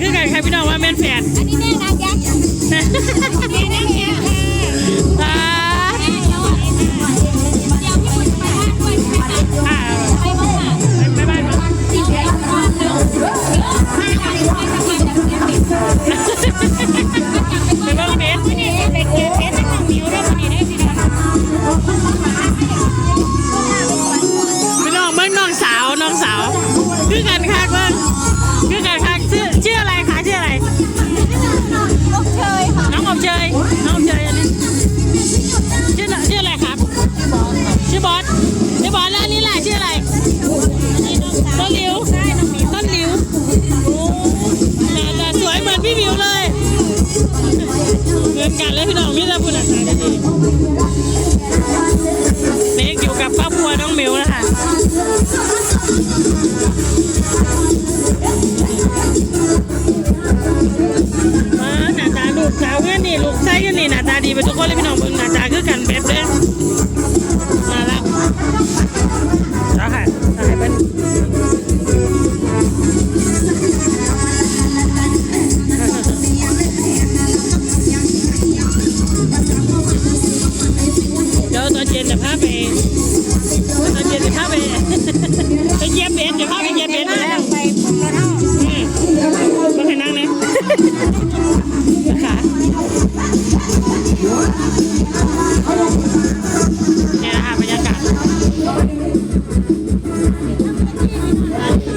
คือกันค่ะพี่น้องว่าแม่นแฝดอันนี้แม่นางยักษ์แม่นางยักษ์ค่ะอ่าแม่น้อยเดี๋ยวพี่บุญไปบ้านด้วยใช่ไหมคะอ่าไปบ้านค่ะไปบ้านมาเดี๋ยวไปบ้านเราให้ใครไปทำงานจากเก็บเก็บไปบ้านเบสนี่เด็กเก็บเพชรน้องมิวด้วยคนนี้ได้พี่น้องพี่น้องเบิ่งน้องสาวน้องสาวคือกันค่ะเบิ่งคื มือนกันเลยพี่น้องมิตรพูดอาจารย์ดีเด็กอยู่กับครอบครัวน้องเมิวนะคะ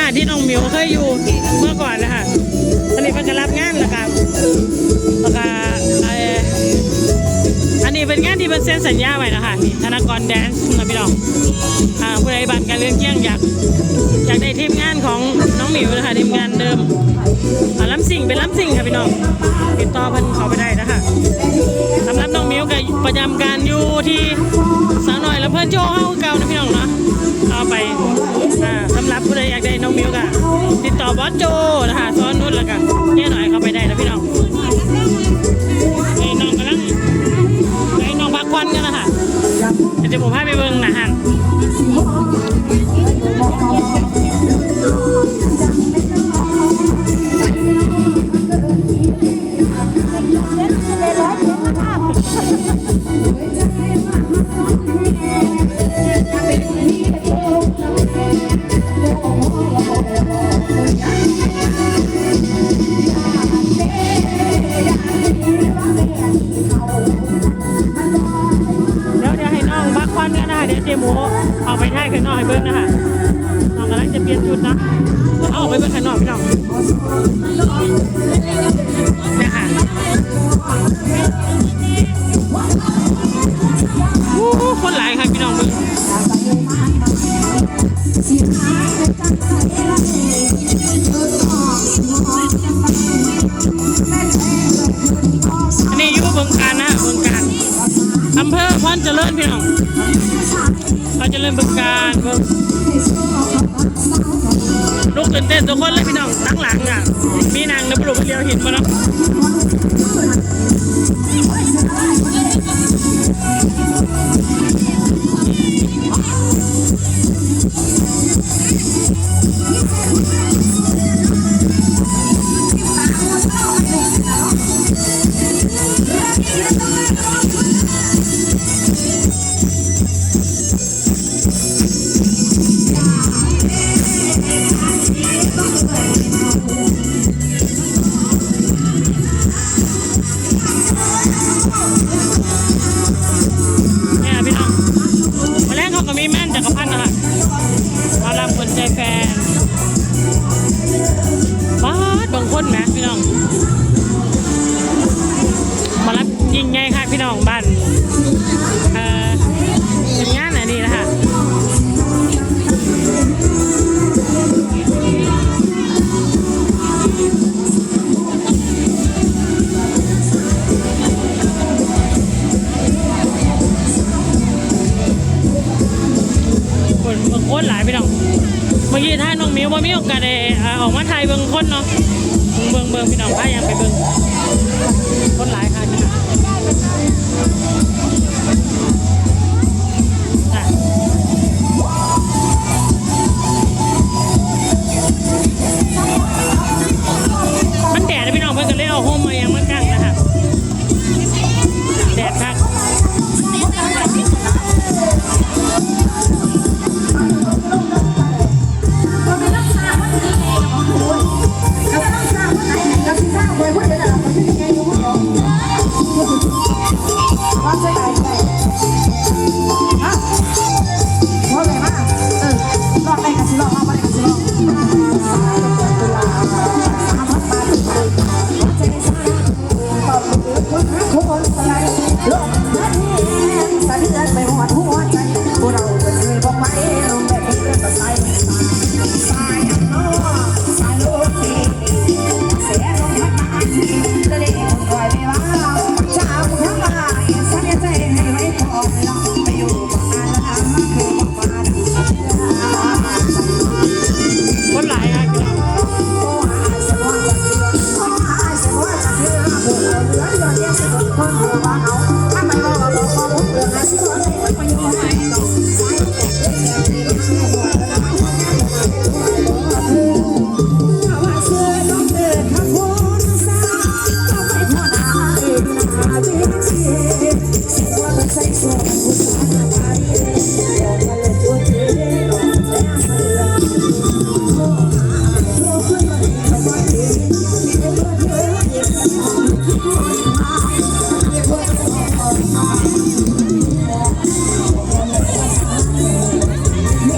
ทีรับสิ่งนะคะที่น้องมิวเคยอยู่เมื่อก่อนนะคะตอนนี้เพิ่งจะรับงานแล้วกันแล้วก็เอ่ออันนี้เป็นงานที่เป็นเซ็นสัญญาไว้นะคะนี่ธนากรแดนซ์นะพี่น้องอ่าผู้ใดบัตรการเลื่อนเกี้ยงอยากอยากได้ทีมงานของน้องหมิวนะคะทีมงานเดิมอ่าล้ำสิ่งเป็นล้ำสิ่งค่ะพี่น้องติดต่อเพิ่นเขาไปได้นะคะสำหรับน้องหมิวก็ประจำการอยู่ที่ พื่อนโจเฮาเก่านะพี่น้องเนาะเอาไปสำหรับผู้ใดอยากได้น้องมิวก็ติดต่อบอสโจนะคะซ้อนนุ่นแล้วกันเนี่ยหน่อยเข้าไปได้นะพี่น้องนี่น้องกำลังไอ้น้องพักควันกันนะคะเดี๋ยวจะผมพาไปเบิ่งนะฮะ ให้ข้างนอกให้เบิ้งนะคะน้องกำลังจะเปลี่ยนชุดนะเอาไปเบิ้งข้างนอกพี่น้องนะคะคนหลายครับพี่น้องมึง ตื่นเต้นทุกคนเลยพี่น้องตั้งหลังอะมีนางนบรุเลียวหินมาแล้วเนาะ เมื่อกี้ท่านน้องมิวว่ามีโอกาสได้อออกมาถ่ายเบิ่งคนเนาะเบิ่งเบิ่งพี่น้องพายังไปเบิ่งคนหลาย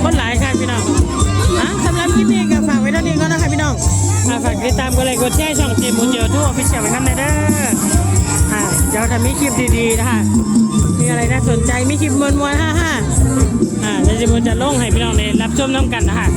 คนหลายค่ะพี่น้องอะสำหรับคลิปนี้ องอะฝากติดตามกันเลยกดแชร์ช่องเจมูเจอทั่วพิเศษไว้ทำในเด้ออ่าเดี๋ยวถ้ามีคลิปดีๆนะคะมีอะไรน่าสนใจมีคลิปมวลๆฮ่าฮ่าๆอ่าเดี๋ยวเจมูจะลงให้พี่น้องได้รับชมน้ำกันนะคะ